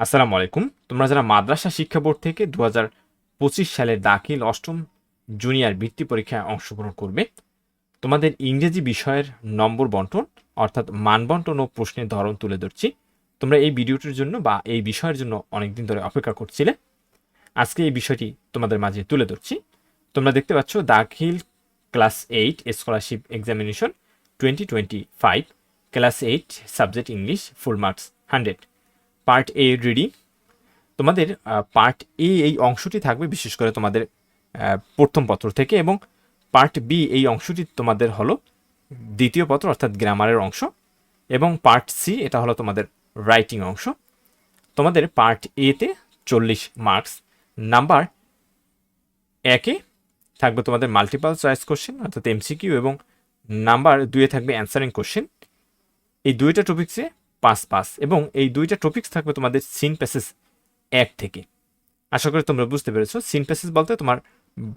আসসালামু আলাইকুম। তোমরা যারা মাদ্রাসা শিক্ষা বোর্ড থেকে দু পঁচিশ সালের দাখিল অষ্টম জুনিয়র বৃত্তি পরীক্ষায় অংশগ্রহণ করবে, তোমাদের ইংরেজি বিষয়ের নম্বর বন্টন, অর্থাৎ মান বন্টন ও প্রশ্নের ধরন তুলে ধরছি। তোমরা এই ভিডিওটির জন্য বা এই বিষয়ের জন্য অনেকদিন ধরে অপেক্ষা করছিলে। আজকে এই বিষয়টি তোমাদের মাঝে তুলে ধরছি। তোমরা দেখতে পাচ্ছ Dakhil class eight scholarship examination twenty twenty five, class eight subject English, full marks hundred. Part A reading তোমাদের পার্ট এ এই অংশটি থাকবে, বিশেষ করে তোমাদের প্রথম পত্র থেকে এবং পার্ট বি এই অংশটি তোমাদের হলো দ্বিতীয় পত্র, অর্থাৎ গ্রামারের অংশ এবং পার্ট সি এটা হলো তোমাদের রাইটিং অংশ। তোমাদের পার্ট এতে চল্লিশ মার্কস নাম্বার একে থাকবে তোমাদের মাল্টিপাল চয়েস কোশ্চেন অর্থাৎ এমসিকিউ এবং নাম্বার দুয়ে থাকবে অ্যান্সারিং কোশ্চেন এই দুইটা টপিক্সে পাস পাস। এবং এই দুইটা টপিক্স থাকবে তোমাদের সিন প্যাসেজ এক থেকে। আশা করি তোমরা বুঝতে পেরেছ সিন প্যাসেজ বলতে তোমার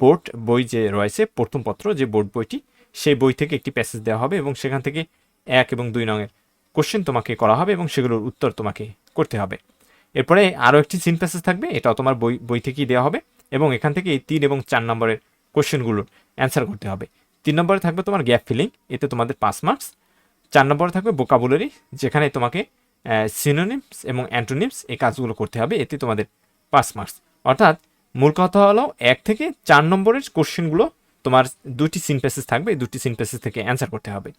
বোর্ড বই যে রয়েছে, প্রথম পত্র, যে বোর্ড বইটি, সেই বই থেকে একটি প্যাসেজ দেওয়া হবে এবং সেখান থেকে এক এবং দুই নঙের কোশ্চেন তোমাকে করা হবে এবং সেগুলোর উত্তর তোমাকে করতে হবে। এরপরে আরও একটি সিন প্যাসেজ থাকবে, এটাও তোমার বই বই থেকেই দেওয়া হবে এবং এখান থেকে এই তিন এবং চার নম্বরের কোশ্চেনগুলোর অ্যান্সার করতে হবে। তিন নম্বরে থাকবে তোমার গ্যাপ ফিলিং এতে তোমাদের পাঁচ মার্কস চার নম্বরে থাকবে বোকাবুলারি যেখানে তোমাকে সিনোনিমস এবং অ্যান্টোনিমস এই কাজগুলো করতে হবে, এতে তোমাদের পাঁচ মার্কস অর্থাৎ মূল কথা হলো এক থেকে চার নম্বরের কোশ্চেনগুলো তোমার দুটি সিন প্যাসেজ থাকবে, এই দুটি সিন প্যাসেজ থেকে অ্যান্সার করতে হবে।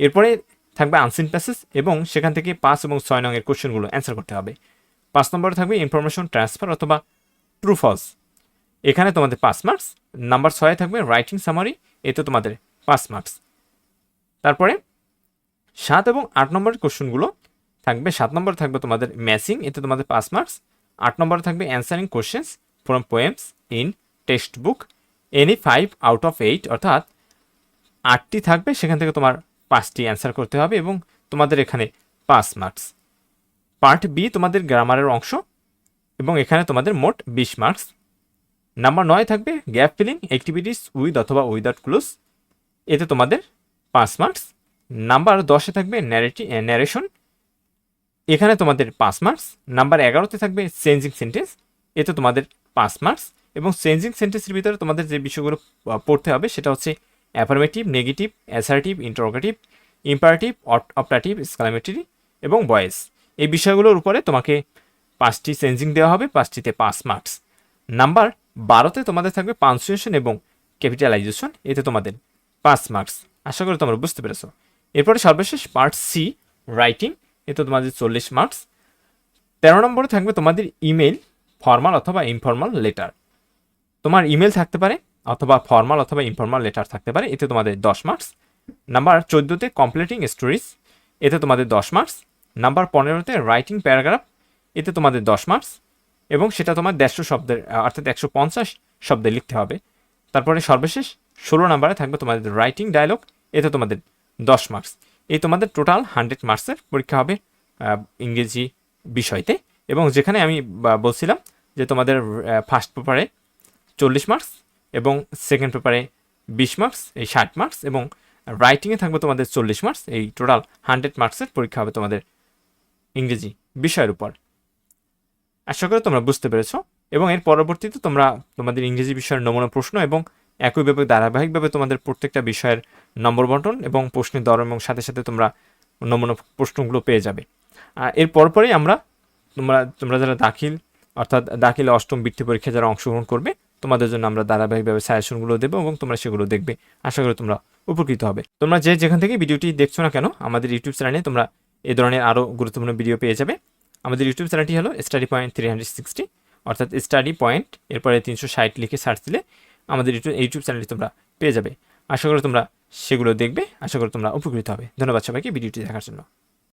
এরপরে থাকবে আনসিন প্যাসেজ এবং সেখান থেকে পাঁচ এবং ছয় নঙের কোশ্চেনগুলো অ্যান্সার করতে হবে। পাঁচ নম্বরে থাকবে ইনফরমেশন ট্রান্সফার অথবা ট্রু ফলস এখানে তোমাদের পাঁচ মার্কস নাম্বার ছয়ে থাকবে রাইটিং সামারি এতে তোমাদের পাঁচ মার্কস তারপরে সাত এবং আট নম্বরের কোশ্চেনগুলো থাকবে। সাত নম্বরে থাকবে তোমাদের ম্যাচিং এতে তোমাদের পাঁচ মার্কস আট নম্বরে থাকবে answering questions from poems in text book any five out of eight অর্থাৎ আটটি থাকবে, সেখান থেকে তোমার পাঁচটি অ্যান্সার করতে হবে এবং তোমাদের এখানে পাঁচ মার্কস পার্ট বি তোমাদের গ্রামারের অংশ এবং এখানে তোমাদের মোট বিশ মার্কস নাম্বার নয় থাকবে গ্যাপ ফিলিং অ্যাক্টিভিটিস উইথ অথবা উইদাউট ক্লোজ এতে তোমাদের পাঁচ মার্কস নাম্বার দশে থাকবে ন্যারেটি ন্যারেশন এখানে তোমাদের পাঁচ মার্কস নাম্বার এগারোতে থাকবে চেঞ্জিং সেন্টেন্স এতে তোমাদের পাঁচ মার্কস এবং চেঞ্জিং সেন্টেন্সের ভিতরে তোমাদের যে বিষয়গুলো পড়তে হবে, সেটা হচ্ছে affirmative negative assertive interrogative imperative optative exclamatory এবং ভয়েস এই বিষয়গুলোর উপরে তোমাকে পাঁচটি চেঞ্জিং দেওয়া হবে, পাঁচটিতে পাঁচ মার্কস নাম্বার বারোতে তোমাদের থাকবে পাঞ্চুয়েশন এবং ক্যাপিটালাইজেশন এতে তোমাদের পাঁচ মার্কস আশা করি তোমরা বুঝতে পেরেছ। এরপরে সর্বশেষ পার্ট সি রাইটিং এতে তোমাদের চল্লিশ মার্কস তেরো নম্বরে থাকবে তোমাদের ইমেল ফর্মাল অথবা ইনফর্মাল লেটার তোমার ইমেল থাকতে পারে, অথবা ফর্মাল অথবা ইনফর্মাল লেটার থাকতে পারে, এতে তোমাদের দশ মার্কস নাম্বার চোদ্দোতে কমপ্লিটিং স্টোরিজ এতে তোমাদের দশ মার্কস নাম্বার পনেরোতে রাইটিং প্যারাগ্রাফ এতে তোমাদের দশ মার্কস এবং সেটা তোমার দেড়শো শব্দের অর্থাৎ একশো পঞ্চাশ শব্দে লিখতে হবে। তারপরে সর্বশেষ ষোলো নাম্বারে থাকবে তোমাদের রাইটিং ডায়লগ এতে তোমাদের দশ মার্কস এই তোমাদের টোটাল হান্ড্রেড মার্কসের পরীক্ষা হবে ইংরেজি বিষয়তে। এবং যেখানে আমি বলছিলাম যে তোমাদের ফার্স্ট পেপারে চল্লিশ মার্কস এবং সেকেন্ড পেপারে বিশ মার্কস এই ষাট মার্কস এবং রাইটিংয়ে থাকবে তোমাদের চল্লিশ মার্কস এই টোটাল হান্ড্রেড মার্কসের পরীক্ষা হবে তোমাদের ইংরেজি বিষয়ের উপর। আশা করি তোমরা বুঝতে পেরেছ। এবং এর পরবর্তীতে তোমরা তোমাদের ইংরেজি বিষয়ের নমুনা প্রশ্ন এবং একইভাবে ধারাবাহিকভাবে তোমাদের প্রত্যেকটা বিষয়ের নম্বর বন্টন এবং প্রশ্নের দর এবং সাথে সাথে তোমরা নমুনা প্রশ্নগুলো পেয়ে যাবে। এর পরপরই আমরা, তোমরা তোমরা যারা দাখিল, অর্থাৎ দাখিল অষ্টম বৃত্তি পরীক্ষায় যারা অংশগ্রহণ করবে, তোমাদের জন্য আমরা ধারাবাহিকভাবে সাজেশনগুলো দেবো এবং তোমরা সেগুলো দেখবে। আশা করি তোমরা উপকৃত হবে। তোমরা যে যেখান থেকে ভিডিওটি দেখছ না কেন, আমাদের ইউটিউব চ্যানেলে তোমরা এই ধরনের আরও গুরুত্বপূর্ণ ভিডিও পেয়ে যাবে। আমাদের ইউটিউব চ্যানেলটি হলো study point three hundred sixty অর্থাৎ স্টাডি পয়েন্ট এরপরে তিনশো ষাট লিখে সার্চ দিলে আমাদের ইউটিউব চ্যানেলে তোমরা পেয়ে যাবে। আশা করি তোমরা সেগুলো দেখবে, আশা করি তোমরা উপকৃত হবে। ধন্যবাদ সবাইকে ভিডিওটি দেখার জন্য।